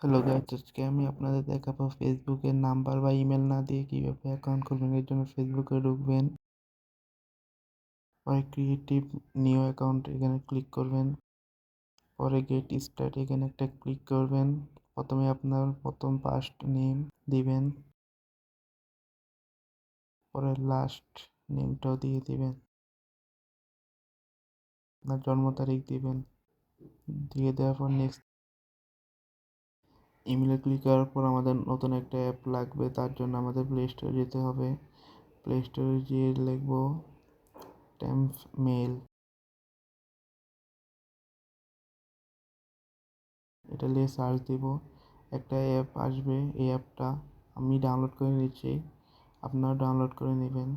Hello guys আজকে আমি আপনাদের দেখাবো ফেসবুকের নাম্বার বা ইমেল না দিয়ে কীভাবে অ্যাকাউন্ট খুলবেন এর জন্য ফেসবুকে ঢুকবেন। পরে ক্রিয়েটিভ নিউ অ্যাকাউন্ট এখানে ক্লিক করবেন। পরে গেট স্টার্ট এখানে একটা ক্লিক করবেন। প্রথমে আপনার প্রথম ফার্স্ট নেম দিবেন। পরে লাস্ট নেমটাও দিয়ে দিবেন। আপনার জন্ম তারিখ দিবেন। দিয়ে দেওয়ার পর নেক্সট ইমেলে ক্লিক করার পর আমাদের নতুন একটা অ্যাপ লাগবে, তার জন্য আমাদের প্লে স্টোরে যেতে হবে। প্লে স্টোরে গিয়ে লিখব ট্যাম্প মেল এটা নিয়ে সার্চ দেব। একটা অ্যাপ আসবে, এই অ্যাপটা আমি ডাউনলোড করে নিচ্ছি। আপনারা ডাউনলোড করে নেবেন।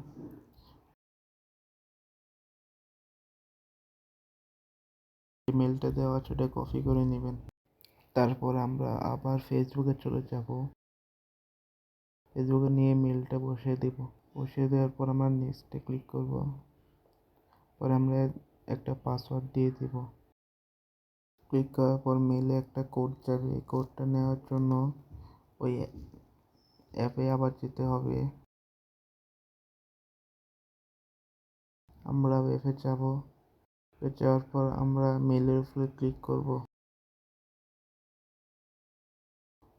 মেলটা দেওয়া আছে, ওটা কপি করে নেবেন। তারপর আমরা আবার ফেসবুকে চলে যাব। ফেসবুকে নিয়ে মেলটা বসিয়ে দেব। বসিয়ে দেওয়ার পর আমরা নেক্সটে ক্লিক করব। পরে আমরা একটা পাসওয়ার্ড দিয়ে দেব। ক্লিক করার পর মেলে একটা কোড যাবে। এই কোডটা নেওয়ার জন্য ওই অ্যাপে আবার যেতে হবে। আমরা অ্যাপে যাব। যাওয়ার পর আমরা মেলের উপরে ক্লিক করব।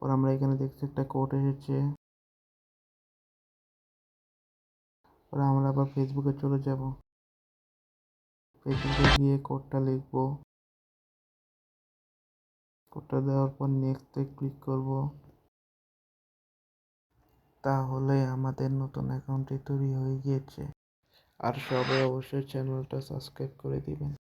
পর আমরা এখানে দেখছি একটা কোড এসেছে। পরে আমরা আবার ফেসবুকে চলে যাব। ফেসবুকে গিয়ে কোডটা লিখব। কোডটা দেওয়ার পর নেক্সটে ক্লিক করব। তাহলে আমাদের নতুন অ্যাকাউন্টটি তৈরি হয়ে গিয়েছে। আর সবাই অবশ্যই চ্যানেলটা সাবস্ক্রাইব করে দিবেন।